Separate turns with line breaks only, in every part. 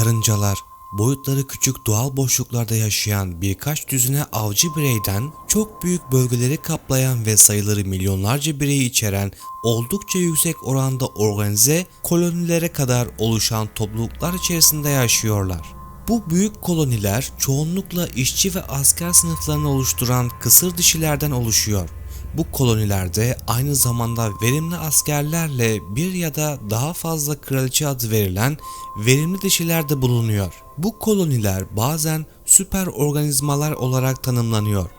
Karıncalar boyutları küçük doğal boşluklarda yaşayan birkaç düzine avcı bireyden çok büyük bölgeleri kaplayan ve sayıları milyonlarca bireyi içeren oldukça yüksek oranda organize kolonilere kadar oluşan topluluklar içerisinde yaşıyorlar. Bu büyük koloniler çoğunlukla işçi ve asker sınıflarını oluşturan kısır dişilerden oluşuyor. Bu kolonilerde aynı zamanda verimli askerlerle bir ya da daha fazla kraliçe adı verilen verimli dişiler de bulunuyor. Bu koloniler bazen süper organizmalar olarak tanımlanıyor.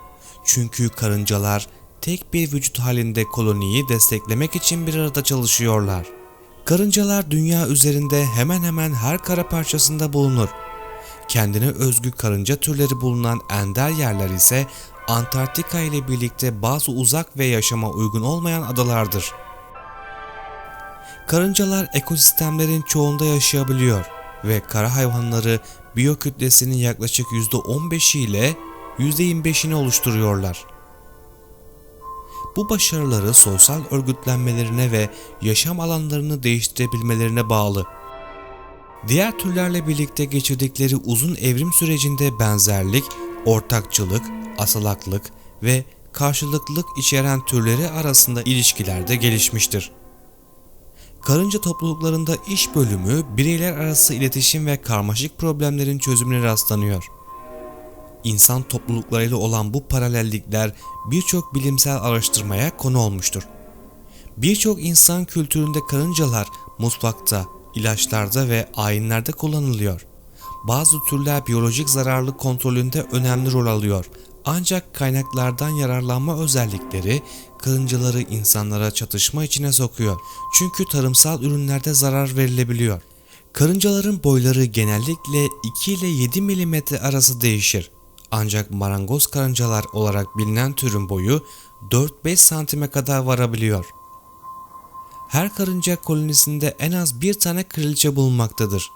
Çünkü karıncalar tek bir vücut halinde koloniyi desteklemek için bir arada çalışıyorlar. Karıncalar dünya üzerinde hemen hemen her kara parçasında bulunur. Kendine özgü karınca türleri bulunan ender yerler ise Antarktika ile birlikte bazı uzak ve yaşama uygun olmayan adalardır. Karıncalar ekosistemlerin çoğunda yaşayabiliyor ve kara hayvanları biyokütlesinin yaklaşık %15'i ile %25'ini oluşturuyorlar. Bu başarıları sosyal örgütlenmelerine ve yaşam alanlarını değiştirebilmelerine bağlı. Diğer türlerle birlikte geçirdikleri uzun evrim sürecinde benzerlik, ortakçılık, asalaklık ve karşılıklılık içeren türleri arasında ilişkiler de gelişmiştir. Karınca topluluklarında iş bölümü bireyler arası iletişim ve karmaşık problemlerin çözümüne rastlanıyor. İnsan topluluklarıyla olan bu paralellikler birçok bilimsel araştırmaya konu olmuştur. Birçok insan kültüründe karıncalar mutfakta, ilaçlarda ve ayinlerde kullanılıyor. Bazı türler biyolojik zararlı kontrolünde önemli rol alıyor. Ancak kaynaklardan yararlanma özellikleri karıncaları insanlara çatışma içine sokuyor. Çünkü tarımsal ürünlerde zarar verilebiliyor. Karıncaların boyları genellikle 2 ile 7 mm arası değişir. Ancak marangoz karıncalar olarak bilinen türün boyu 4-5 santime kadar varabiliyor. Her karınca kolonisinde en az bir tane kraliçe bulunmaktadır.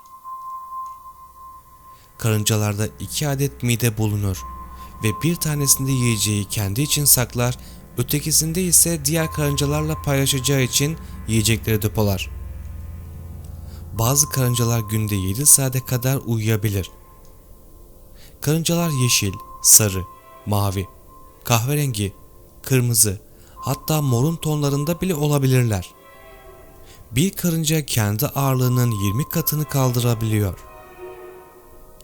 Karıncalarda iki adet mide bulunur ve bir tanesinde yiyeceği kendi için saklar, ötekisinde ise diğer karıncalarla paylaşacağı için yiyecekleri depolar. Bazı karıncalar günde 7 saate kadar uyuyabilir. Karıncalar yeşil, sarı, mavi, kahverengi, kırmızı, hatta morun tonlarında bile olabilirler. Bir karınca kendi ağırlığının 20 katını kaldırabiliyor.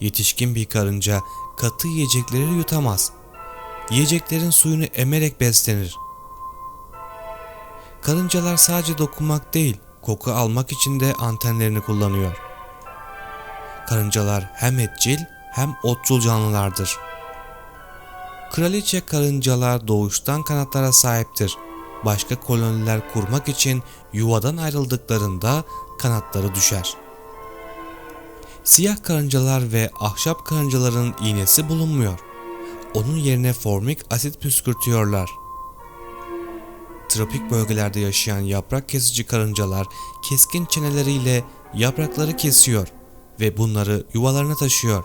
Yetişkin bir karınca katı yiyecekleri yutamaz. Yiyeceklerin suyunu emerek beslenir. Karıncalar sadece dokunmak değil, koku almak için de antenlerini kullanıyor. Karıncalar hem etçil hem otçul canlılardır. Kraliçe karıncalar doğuştan kanatlara sahiptir. Başka koloniler kurmak için yuvadan ayrıldıklarında kanatları düşer. Siyah karıncalar ve ahşap karıncaların iğnesi bulunmuyor. Onun yerine formik asit püskürtüyorlar. Tropik bölgelerde yaşayan yaprak kesici karıncalar keskin çeneleriyle yaprakları kesiyor ve bunları yuvalarına taşıyor.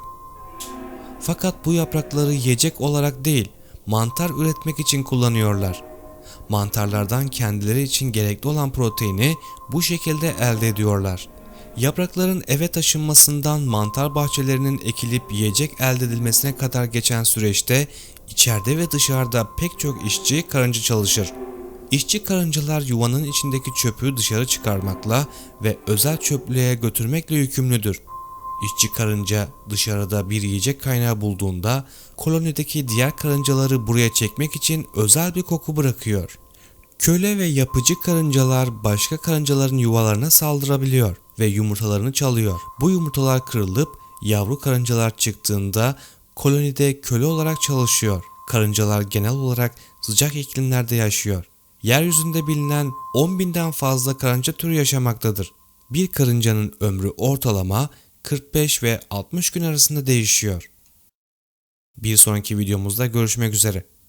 Fakat bu yaprakları yiyecek olarak değil, mantar üretmek için kullanıyorlar. Mantarlardan kendileri için gerekli olan proteini bu şekilde elde ediyorlar. Yaprakların eve taşınmasından mantar bahçelerinin ekilip yiyecek elde edilmesine kadar geçen süreçte içeride ve dışarıda pek çok işçi karınca çalışır. İşçi karıncalar yuvanın içindeki çöpü dışarı çıkarmakla ve özel çöplüğe götürmekle yükümlüdür. İşçi karınca dışarıda bir yiyecek kaynağı bulduğunda kolonideki diğer karıncaları buraya çekmek için özel bir koku bırakıyor. Köle ve yapıcı karıncalar başka karıncaların yuvalarına saldırabiliyor ve yumurtalarını çalıyor. Bu yumurtalar kırılıp yavru karıncalar çıktığında kolonide köle olarak çalışıyor. Karıncalar genel olarak sıcak iklimlerde yaşıyor. Yeryüzünde bilinen 10 binden fazla karınca türü yaşamaktadır. Bir karıncanın ömrü ortalama 45 ve 60 gün arasında değişiyor. Bir sonraki videomuzda görüşmek üzere.